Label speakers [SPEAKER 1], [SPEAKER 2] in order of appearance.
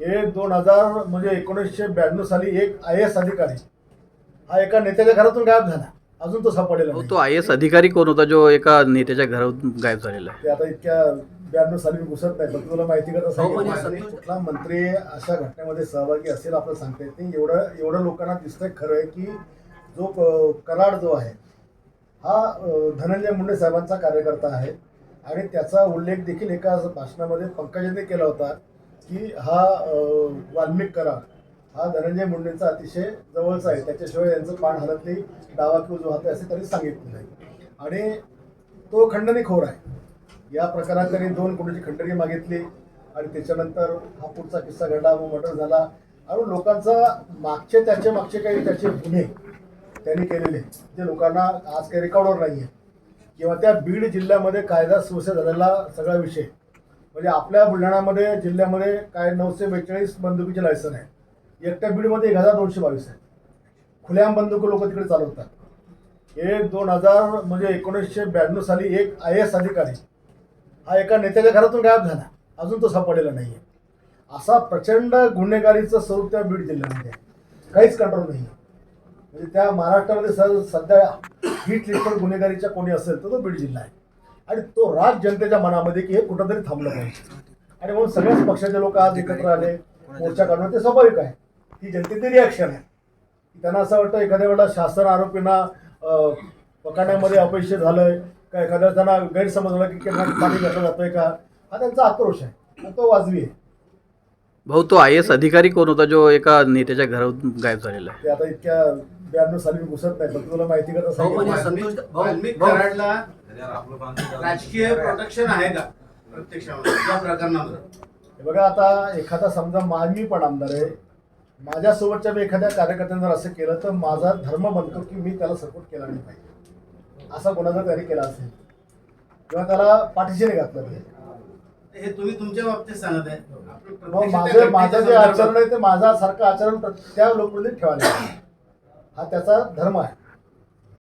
[SPEAKER 1] हे दोन हजार म्हणजे एकोणीसशे ब्याण्णव साली एक आय एस अधिकारी. हा एका नेत्याच्या घरातून गायब झाला. अजून तो सापडलेला
[SPEAKER 2] हो
[SPEAKER 1] नाही.
[SPEAKER 2] तो आय एस अधिकारी कोण होता जो एका नेत्याच्या घरातून गायब झालेला आहे?
[SPEAKER 1] ते आता इतक्या ब्याण्णव साली मी घुसत नाही पण तुला माहिती का तसं
[SPEAKER 3] हो, म्हणजे
[SPEAKER 1] आहे. कुठला मंत्री अशा घटनेमध्ये सहभागी असेल आपलं सांगता येत नाही. एवढं एवढं लोकांना दिसतंय खरं आहे की जो क- कराड जो आहे हा अ, धनंजय मुंडे साहेबांचा कार्यकर्ता आहे. आणि त्याचा उल्लेख देखील एका भाषणामध्ये पंकजांनी केला होता. की हा वाल्मिक करार हा धनंजय मुंडेंचा अतिशय जवळचा आहे. त्याच्याशिवाय यांचं पान हलत नाही डावा किंवा जो हात असे त्यांनी सांगितलेलं आहे. आणि तो खंडणी खोर आहे. या प्रकारात त्यांनी दोन कोटीची खंडणी मागितली आणि त्याच्यानंतर हा पुढचा किस्सा घडला व मर्डर झाला. आणि लोकांचा मागचे त्याचे मागचे काही त्याचे गुन्हे त्यांनी केलेले जे लोकांना आज काही रेकॉर्डवर नाही आहे किंवा त्या बीड जिल्ह्यामध्ये कायदा सुव्यवस्था झालेला सगळा विषय म्हणजे आपल्या बुलढाण्यामध्ये जिल्ह्यामध्ये काय नऊशे बेचाळीस बंदुकीचे लायसन आहे एकट्या बीडमध्ये एक हजार दोनशे बावीस आहे खुल्या बंदुक लोक तिकडे चालवतात. हे दोन हजार म्हणजे एकोणीसशे ब्याण्णव साली एक आय एस अधिकारी हा एका नेत्याच्या घरातून गायब झाला. अजून तो सापडलेला नाही आहे असा प्रचंड गुन्हेगारीचं स्वरूप त्या बीड जिल्ह्यामध्ये आहे. काहीच कंट्रोल नाही आहे म्हणजे त्या महाराष्ट्रामध्ये सर सध्या हिट लिस्टर गुन्हेगारीच्या कोणी असेल तर तो बीड जिल्हा आहे. आणि तो राग जनतेच्या मनामध्ये की हे कुठंतरी थांबलं पाहिजे. आणि म्हणून सगळ्याच पक्षाचे लोक आज एकत्र आले मोर्चा काढणं ते स्वाभाविक आहे. ही जनतेची रिॲक्शन आहे. त्यांना असं वाटतं एखाद्या वेळेला शासन आरोपींना पकडण्यामध्ये अपयश झालंय का? एखाद्या त्यांना गैरसमज झाला की त्यांना पाणी घातलं जातोय का? हा त्यांचा आक्रोश आहे. तो वाजवी आहे.
[SPEAKER 2] भाऊ तो आय एस अधिकारी कोण होता जो एका नेत्याच्या घरातून गायब झालेला आहे?
[SPEAKER 1] ते आता इतक्या ब्याण्णव साली घुसत नाही तुला माहिती का?
[SPEAKER 4] राजकीय प्रोटेक्शन आहे. का प्रत्यक्षामध्ये या प्रकरणामध्ये?
[SPEAKER 1] हे बघा आता एखादा समजा मा- मी पण आमदार आहे माझ्यासोबतच्या मी एखाद्या कार्यकर्त्याने जर असं केलं तर माझा धर्म बनतो की मी त्याला सपोर्ट केला नाही पाहिजे. असा गुन्हा जर त्याने केला असेल. किंवा त्याला पाठीशी नाही घातलं पाहिजे.
[SPEAKER 4] हे तुम्ही तुमच्या बाबतीत सांगत आहे.
[SPEAKER 1] मग
[SPEAKER 4] प्रत्यक्ष
[SPEAKER 1] माझं
[SPEAKER 4] त्या
[SPEAKER 1] माझं जे आचरण आहे ते माझा सारखं आचरण प्रत- त्या लोकप्रतिनिधी ठेवायला पाहिजे. हा त्याचा धर्म आहे.